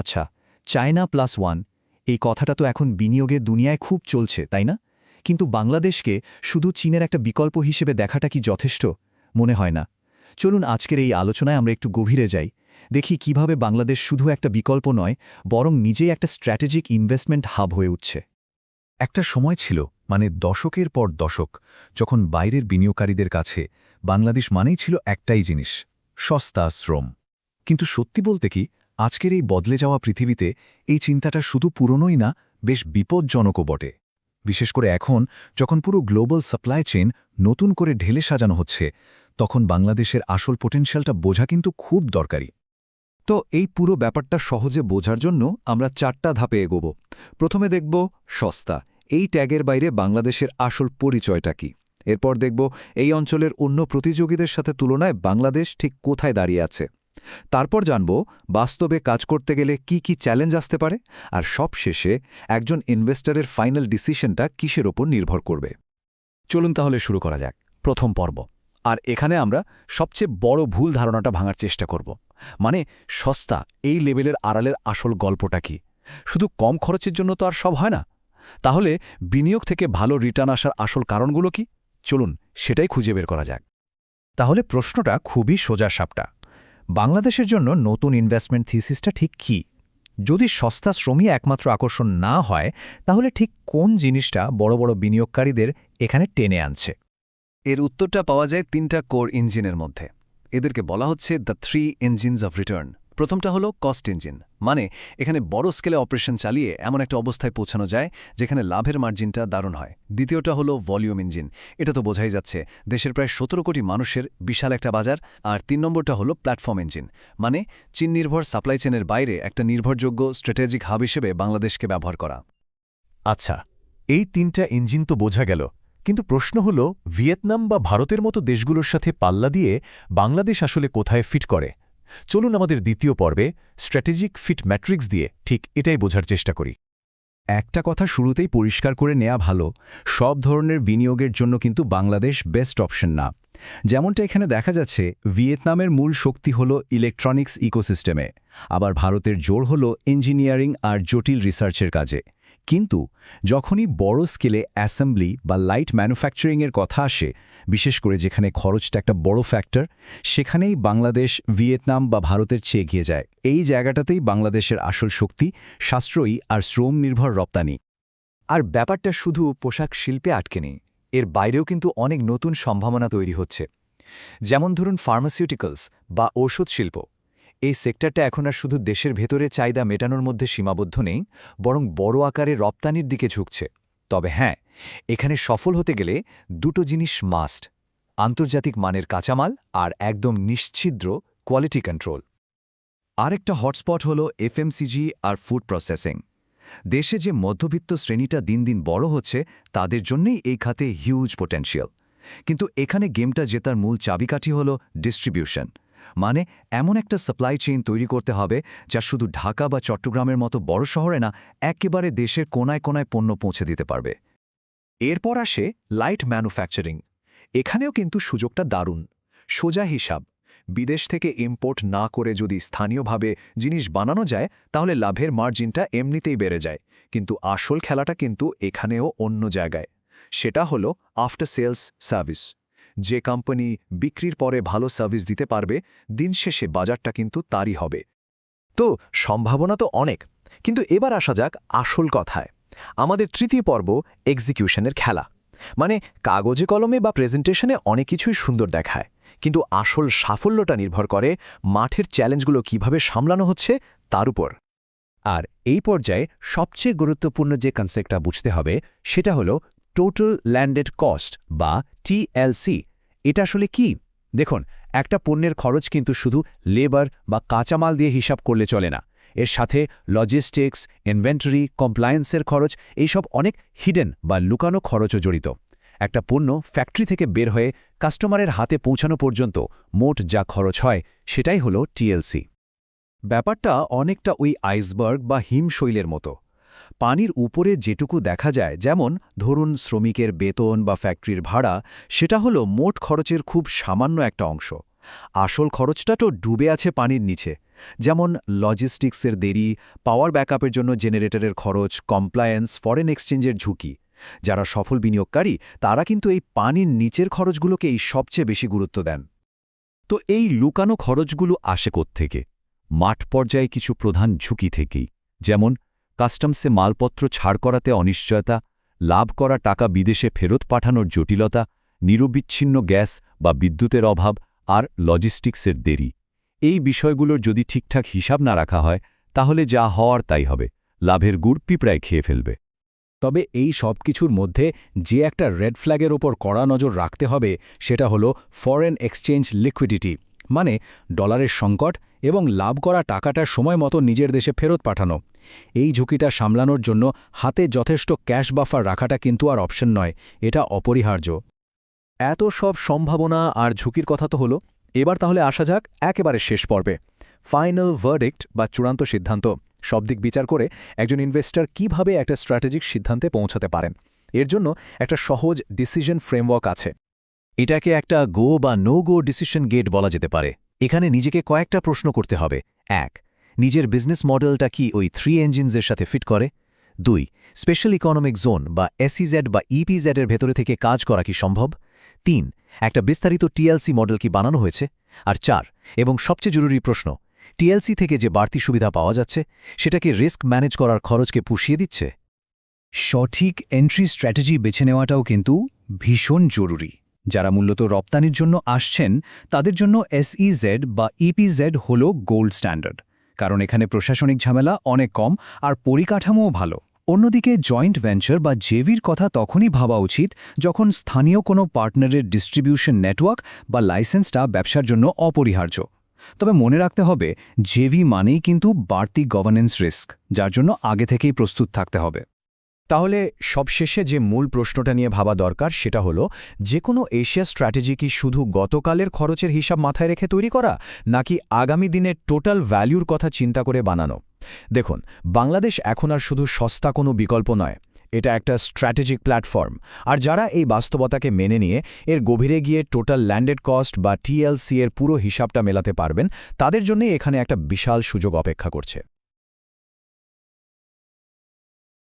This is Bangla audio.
আচ্ছা চায়না প্লাস ওয়ান, এই কথাটা তো এখন বিনিয়োগের দুনিয়ায় খুব চলছে, তাই না? কিন্তু বাংলাদেশকে শুধু চীনের একটা বিকল্প হিসেবে দেখাটা কি যথেষ্ট? মনে হয় না। চলুন আজকের এই আলোচনায় আমরা একটু গভীরে যাই, দেখি কীভাবে বাংলাদেশ শুধু একটা বিকল্প নয়, বরং নিজেই একটা স্ট্র্যাটেজিক ইনভেস্টমেন্ট হাব হয়ে উঠছে। একটা সময় ছিল মানে দশকের পর দশক, যখন বাইরের বিনিয়োগকারীদের কাছে বাংলাদেশ মানেই ছিল একটাই জিনিস, সস্তা শ্রম। কিন্তু সত্যি বলতে কি আজকের এই বদলে যাওয়া পৃথিবীতে এই চিন্তাটা শুধু পুরনোই না, বেশ বিপজ্জনকও বটে। বিশেষ করে এখন, যখন পুরো গ্লোবাল সাপ্লাই চেইন নতুন করে ঢেলে সাজানো হচ্ছে, তখন বাংলাদেশের আসল পোটেনশিয়ালটা বোঝা কিন্তু খুব দরকারি। তো এই পুরো ব্যাপারটা সহজে বোঝার জন্য আমরা চারটা ধাপে এগোব। প্রথমে দেখব সস্তা। এই ট্যাগের বাইরে বাংলাদেশের আসল পরিচয়টা কি? এরপর দেখব এই অঞ্চলের অন্য প্রতিযোগীদের সাথে তুলনায় বাংলাদেশ ঠিক কোথায় দাঁড়িয়ে আছে। তারপর জানব বাস্তবে কাজ করতে গেলে কি কি চ্যালেঞ্জ আসতে পারে, আর সব শেষে একজন ইনভেস্টরের ফাইনাল ডিসিশনটা কিসের ওপর নির্ভর করবে। চলুন তাহলে শুরু করা যাক, প্রথম পর্ব। আর এখানে আমরা সবচেয়ে বড় ভুল ধারণাটা ভাঙার চেষ্টা করব। মানে সস্তা, এই লেভেলের আড়ালের আসল গল্পটা কি? শুধু কম খরচের জন্য তো আর সব হয় না? তাহলে বিনিয়োগ থেকে ভালো রিটার্ন আসার আসল কারণগুলো কি? চলুন সেটাই খুঁজে বের করা যাক। তাহলে প্রশ্নটা খুবই সোজা সাপটা বাংলাদেশের জন্য নতুন ইনভেস্টমেন্ট থিসিসটা ঠিক কি? যদি সস্তা শ্রমই একমাত্র আকর্ষণ না হয়, তাহলে ঠিক কোন জিনিসটা বড় বড় বিনিয়োগকারীদের এখানে টেনে আনছে? এর উত্তরটা পাওয়া যায় তিনটা কোর ইঞ্জিনের মধ্যে। এদেরকে বলা হচ্ছে the three engines of return প্রথমটা হলো কস্ট ইঞ্জিন মানে এখানে বড় স্কেলে অপারেশন চালিয়ে এমন একটা অবস্থায় পৌঁছানো যায় যেখানে লাভের মার্জিনটা দারুণ হয়। দ্বিতীয়টা হলো ভলিউম ইঞ্জিন এটা তো বোঝাই যাচ্ছে। দেশের প্রায় সতেরো কোটি মানুষের বিশাল একটা বাজার। আর তিন নম্বরটা হলো প্ল্যাটফর্ম ইঞ্জিন মানে চীন নির্ভর সাপ্লাই চেনের বাইরে একটা নির্ভরযোগ্য স্ট্র্যাটেজিক হাব হিসেবে বাংলাদেশকে ব্যবহার করা। আচ্ছা এই তিনটা ইঞ্জিন তো বোঝা গেল, কিন্তু প্রশ্ন হল ভিয়েতনাম বা ভারতের মতো দেশগুলোর সাথে পাল্লা দিয়ে বাংলাদেশ আসলে কোথায় ফিট করে? চলুন আমাদের দ্বিতীয় পর্বে স্ট্র্যাটেজিক ফিট ম্যাট্রিক্স দিয়ে ঠিক এটাই বোঝার চেষ্টা করি। একটা কথা শুরুতেই পরিষ্কার করে নেওয়া ভালো, সব ধরনের বিনিয়োগের জন্য কিন্তু বাংলাদেশ বেস্ট অপশন না। যেমনটা এখানে দেখা যাচ্ছে, ভিয়েতনামের মূল শক্তি হল ইলেকট্রনিক্স ইকোসিস্টেমে আবার ভারতের জোর হল ইঞ্জিনিয়ারিং আর জটিল রিসার্চের কাজে। কিন্তু যখনই বড় স্কেলে অ্যাসেম্বলি বা লাইট ম্যানুফ্যাকচারিংয়ের কথা আসে, বিশেষ করে যেখানে খরচটা একটা বড় ফ্যাক্টর, সেখানেই বাংলাদেশ, ভিয়েতনাম বা ভারতের চেয়ে এগিয়ে যায়। এই জায়গাটাতেই বাংলাদেশের আসল শক্তি, সাশ্রয়ী আর শ্রম নির্ভর রপ্তানি। আর ব্যাপারটা শুধু পোশাক শিল্পে আটকে নেই, এর বাইরেও কিন্তু অনেক নতুন সম্ভাবনা তৈরি হচ্ছে। যেমন ধরুন ফার্মাসিউটিক্যালস বা ঔষধ শিল্প। এই সেক্টরটা এখন আর শুধু দেশের ভেতরে চাহিদা মেটানোর মধ্যে সীমাবদ্ধ নেই, বরং বড় আকারে রপ্তানির দিকে ঝুঁকছে। তবে হ্যাঁ এখানে সফল হতে গেলে দুটো জিনিস মাস্ট, আন্তর্জাতিক মানের কাঁচামাল আর একদম নিশ্ছিদ্র কোয়ালিটি কন্ট্রোল। আরেকটা হটস্পট হল এফএমসিজি আর ফুড প্রসেসিং। দেশে যে মধ্যবিত্ত শ্রেণীটা দিন দিন বড় হচ্ছে, তাদের জন্যই এই খাতে হিউজ পোটেনশিয়াল। কিন্তু এখানে গেমটা জেতার মূল চাবিকাঠি হল ডিস্ট্রিবিউশন। মানে এমন একটা সাপ্লাই চেইন তৈরি করতে হবে যা শুধু ঢাকা বা চট্টগ্রামের মতো বড় শহরে না, একেবারে দেশের কোনায় কোনায় পণ্য পৌঁছে দিতে পারবে। এরপর আসে লাইট ম্যানুফ্যাকচারিং এখানেও কিন্তু সুযোগটা দারুণ। সোজা হিসাব, বিদেশ থেকে ইম্পোর্ট না করে যদি স্থানীয়ভাবে জিনিস বানানো যায়, তাহলে লাভের মার্জিনটা এমনিতেই বেড়ে যায়। কিন্তু আসল খেলাটা কিন্তু এখানেও অন্য জায়গায়। সেটা হলো আফটার সেলস সার্ভিস যে কোম্পানি বিক্রির পরে ভালো সার্ভিস দিতে পারবে, দিন শেষে বাজারটা কিন্তু তারই হবে। তো সম্ভাবনা তো অনেক, কিন্তু এবার আসা যাক আসল কথায়। আমাদের তৃতীয় পর্ব এক্সিকিউশনের খেলা। মানে কাগজে কলমে বা প্রেজেন্টেশনে অনেক কিছুই সুন্দর দেখায়, কিন্তু আসল সাফল্যটা নির্ভর করে মাঠের চ্যালেঞ্জগুলো কীভাবে সামলানো হচ্ছে তার উপর। আর এই পর্যায়ে সবচেয়ে গুরুত্বপূর্ণ যে কনসেপ্টটা বুঝতে হবে, সেটা হলো টোটাল ল্যান্ডেড কস্ট বা টিএলসি এটা আসলে কি? দেখুন, একটা পণ্যের খরচ কিন্তু শুধু লেবার বা কাঁচামাল দিয়ে হিসাব করলে চলে না। এর সাথে লজিস্টিক্স ইনভেন্টরি কমপ্লায়েন্সের খরচ, এইসব অনেক হিডেন বা লুকানো খরচও জড়িত। একটা পণ্য ফ্যাক্টরি থেকে বের হয়ে কাস্টমারের হাতে পৌঁছানো পর্যন্ত মোট যা খরচ হয়, সেটাই হলো টিএলসি ব্যাপারটা অনেকটা ওই আইসবার্গ বা হিমশৈলের মতো। পানির উপরে যেটুকু দেখা যায়, যেমন ধরুন শ্রমিকের বেতন বা ফ্যাক্টরির ভাড়া, সেটা হলো মোট খরচের খুব সামান্য একটা অংশ। আসল খরচটা তো ডুবে আছে পানির নিচে। যেমন লজিস্টিক্সের দেরি, পাওয়ার ব্যাকআপের জন্য জেনারেটরের খরচ, কমপ্লায়েন্স, ফরেন এক্সচেঞ্জের ঝুঁকি। যারা সফল বিনিয়োগকারী, তারা কিন্তু এই পানির নিচের খরচগুলোকেই সবচেয়ে বেশি গুরুত্ব দেন। তো এই লুকানো খরচগুলো আসে থেকে মাঠ পর্যায়ে কিছু প্রধান ঝুঁকি থেকেই। যেমন কাস্টমসে মালপত্র ছাড় করাতে অনিশ্চয়তা, লাভ করা টাকা বিদেশে ফেরত পাঠানোর জটিলতা, নিরবিচ্ছিন্ন গ্যাস বা বিদ্যুতের অভাব আর লজিস্টিক্সের দেরি। এই বিষয়গুলোর যদি ঠিকঠাক হিসাব না রাখা হয়, তাহলে যা হওয়ার তাই হবে, লাভের গুড় পিঁপড়ায় খেয়ে ফেলবে। তবে এই সব কিছুর মধ্যে যে একটা রেড ফ্ল্যাগের ওপর কড়া নজর রাখতে হবে, সেটা হলো ফরেন এক্সচেঞ্জ লিকুইডিটি মানে ডলারের সংকট এবং লাভ করা টাকাটা সময় মতো নিজের দেশে ফেরত পাঠানো। এই ঝুঁকিটা সামলানোর জন্য হাতে যথেষ্ট ক্যাশ বাফার রাখাটা কিন্তু আর অপশন নয়, এটা অপরিহার্য। এত সব সম্ভাবনা আর ঝুঁকির কথা তো হলো, এবার তাহলে আসা যাক একেবারে শেষ পর্বে। ফাইনাল ভার্ডিক্ট বা চূড়ান্ত সিদ্ধান্ত, সব দিক বিচার করে একজন ইনভেস্টর কীভাবে একটা স্ট্র্যাটেজিক সিদ্ধান্তে পৌঁছাতে পারেন। এর জন্য একটা সহজ ডিসিশন ফ্রেমওয়ার্ক আছে। এটাকে একটা গো বা নো গো ডিসিশন গেট বলা যেতে পারে। এখানে নিজেকে কয়েকটা প্রশ্ন করতে হবে। এক নিজের বিজনেস মডেলটা কি ওই থ্রি ইঞ্জিনসের সাথে ফিট করে? দুই স্পেশাল ইকোনমিক জোন বা এসইজেড বা ইপিজেড এর ভেতরে থেকে কাজ করা কি সম্ভব? তিন, একটা বিস্তারিত টিএলসি মডেল কি বানানো হয়েছে? আর চার, এবং সবচেয়ে জরুরি প্রশ্ন টিএলসি থেকে যে বাড়তি সুবিধা পাওয়া যাচ্ছে সেটাকে রিস্ক ম্যানেজ করার খরচকে পুষিয়ে দিচ্ছে? সঠিক এন্ট্রি স্ট্র্যাটেজি বেছে নেওয়াটাও কিন্তু ভীষণ জরুরি। যারা মূলত রপ্তানির জন্য আসছেন, তাদের জন্য এসইজেড বা ইপিজেড হল গোল্ড স্ট্যান্ডার্ড কারণ এখানে প্রশাসনিক ঝামেলা অনেক কম আর পরিকাঠামোও ভালো। অন্যদিকে জয়েন্ট ভেঞ্চার বা জেভির কথা তখনই ভাবা উচিত যখন স্থানীয় কোনো পার্টনারের ডিস্ট্রিবিউশন নেটওয়ার্ক বা লাইসেন্সটা ব্যবসার জন্য অপরিহার্য। তবে মনে রাখতে হবে, জেভি মানেই কিন্তু বাড়তি গভর্নেন্স রিস্ক যার জন্য আগে থেকেই প্রস্তুত থাকতে হবে। তাহলে সবশেষে যে মূল প্রশ্নটা নিয়ে ভাবা দরকার সেটা হলো, যে কোনো এশিয়া স্ট্র্যাটেজি কি শুধু গতকালের খরচের হিসাব মাথায় রেখে তৈরি করা, নাকি আগামী দিনের টোটাল ভ্যালুর কথা চিন্তা করে বানানো? দেখুন, বাংলাদেশ এখন আর শুধু সস্তা কোনো বিকল্প নয়, এটা একটা স্ট্র্যাটেজিক প্ল্যাটফর্ম, আর যারা এই বাস্তবতাকে মেনে নিয়ে এর গভীরে গিয়ে টোটাল ল্যান্ডেড কস্ট বা টিএলসি এর পুরো হিসাবটা মেলাতে পারবেন, তাদের জন্যই এখানে একটা বিশাল সুযোগ অপেক্ষা করছে।